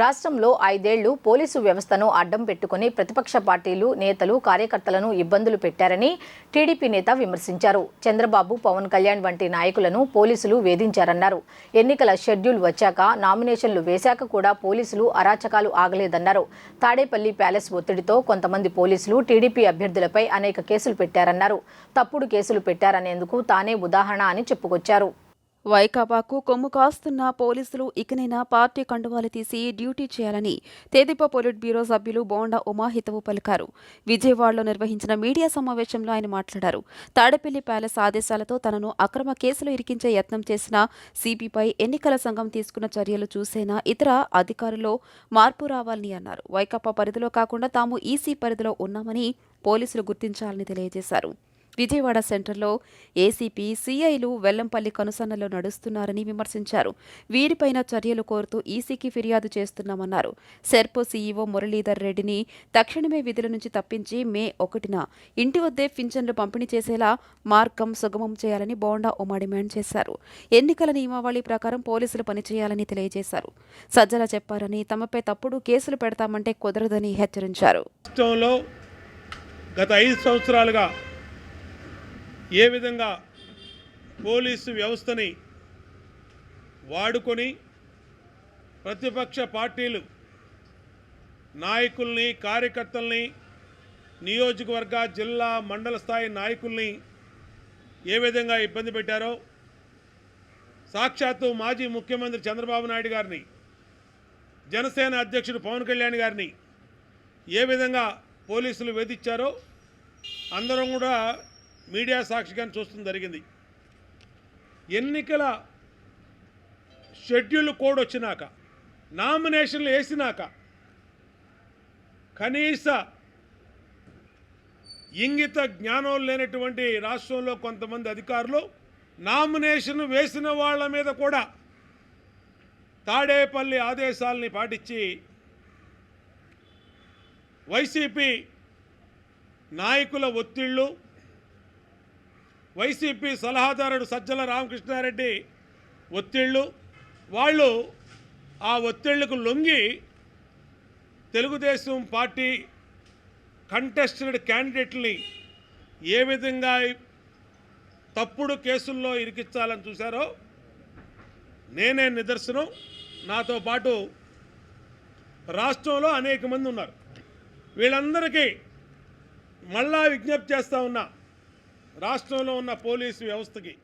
రాష్ట్రంలో ఐదేళ్ళు పోలీసు వ్యవస్థను అడ్డం పెట్టుకుని ప్రతిపక్ష పార్టీలు నేతలు కార్యకర్తలను ఇబ్బందులు పెట్టారని టీడీపీ నేత విమర్శించారు. చంద్రబాబు పవన్ కళ్యాణ్ వంటి నాయకులను పోలీసులు వేధించారన్నారు. ఎన్నికల షెడ్యూల్ వచ్చాక నామినేషన్లు వేశాక కూడా పోలీసులు అరాచకాలు ఆగలేదన్నారు. తాడేపల్లి ప్యాలెస్ ఒత్తిడితో కొంతమంది పోలీసులు టీడీపీ అభ్యర్థులపై అనేక కేసులు పెట్టారన్నారు. తప్పుడు కేసులు పెట్టారనేందుకు తానే ఉదాహరణ అని చెప్పుకొచ్చారు. వైకాపాకు కొమ్ము కాస్తున్న పోలీసులు ఇకనైనా పార్టీ కండువాలు తీసి డ్యూటీ చేయాలని తెదేపా పొలిట్ బ్యూరో సభ్యులు బోండా ఉమా హితవు పలికారు. విజయవాడలో నిర్వహించిన మీడియా సమావేశంలో ఆయన మాట్లాడారు. తాడేపల్లి ప్యాలెస్ ఆదేశాలతో తనను అక్రమ కేసులు ఇరికించే యత్నం చేసిన సిపిపై ఎన్నికల సంఘం తీసుకున్న చర్యలు చూసేనా ఇతర అధికారుల్లో మార్పు రావాలని అన్నారు. వైకాపా పరిధిలో కాకుండా తాము ఈసీ పరిధిలో ఉన్నామని పోలీసులు గుర్తించాలని తెలియజేశారు. విజయవాడ సెంటర్లో ఏసీపీ సీఐలు వెల్లంపల్లి కనుసన్నలో నడుస్తున్నారని విమర్శించారు. వీరిపైన చర్యలు కోరుతూ ఈసీకి ఫిర్యాదు చేస్తున్నామన్నారు. సెర్పో సీఈఓ మురళీధర్ రెడ్డిని తక్షణమే విధుల నుంచి తప్పించి మే ఒకటిన ఇంటి వద్దే పింఛన్లు పంపిణీ చేసేలా మార్గం సుగమం చేయాలని బోండా ఉమా డిమాండ్ చేశారు. ఎన్నికల నియమావళి ప్రకారం పోలీసులు పనిచేయాలని తెలియజేశారు. సజ్జల చెప్పారని తమపై తప్పుడు కేసులు పెడతామంటే కుదరదని హెచ్చరించారు. గత ఐదు సంవత్సరాలుగా ఏ విధంగా పోలీసు వ్యవస్థని వాడుకొని ప్రతిపక్ష పార్టీలు నాయకుల్ని కార్యకర్తల్ని నియోజకవర్గ జిల్లా మండల స్థాయి నాయకుల్ని ఏ విధంగా ఇబ్బంది పెట్టారో సాక్షాత్తు మాజీ ముఖ్యమంత్రి చంద్రబాబు నాయుడు గారిని జనసేన అధ్యక్షుడు పవన్ కళ్యాణ్ గారిని ఏ విధంగా పోలీసులు వేధించారో అందరం కూడా మీడియా సాక్షిగానే చూస్తుంది జరిగింది. ఎన్నికల షెడ్యూల్ కోడ్ వచ్చినాక నామినేషన్లు వేసినాక కనీస ఇంగిత జ్ఞానం లేనటువంటి రాష్ట్రంలో కొంతమంది అధికారులు నామినేషన్ వేసిన వాళ్ళ మీద కూడా తాడేపల్లి ఆదేశాలని పాటించి వైసీపీ నాయకుల ఒత్తిళ్ళు వైసీపీ సలహాదారుడు సజ్జల రామకృష్ణారెడ్డి ఒత్తిళ్ళు వాళ్ళు ఆ ఒత్తిళ్ళకు లొంగి తెలుగుదేశం పార్టీ కంటెస్టెడ్ క్యాండిడేట్ని ఏ విధంగా తప్పుడు కేసుల్లో ఇరికించాలని చూశారో నేనే నిదర్శనం. నాతో పాటు రాష్ట్రంలో అనేక మంది ఉన్నారు. వీళ్ళందరికీ మళ్ళా విజ్ఞప్తి చేస్తూ ఉన్నా రాష్ట్రంలో ఉన్న పోలీసు వ్యవస్థకి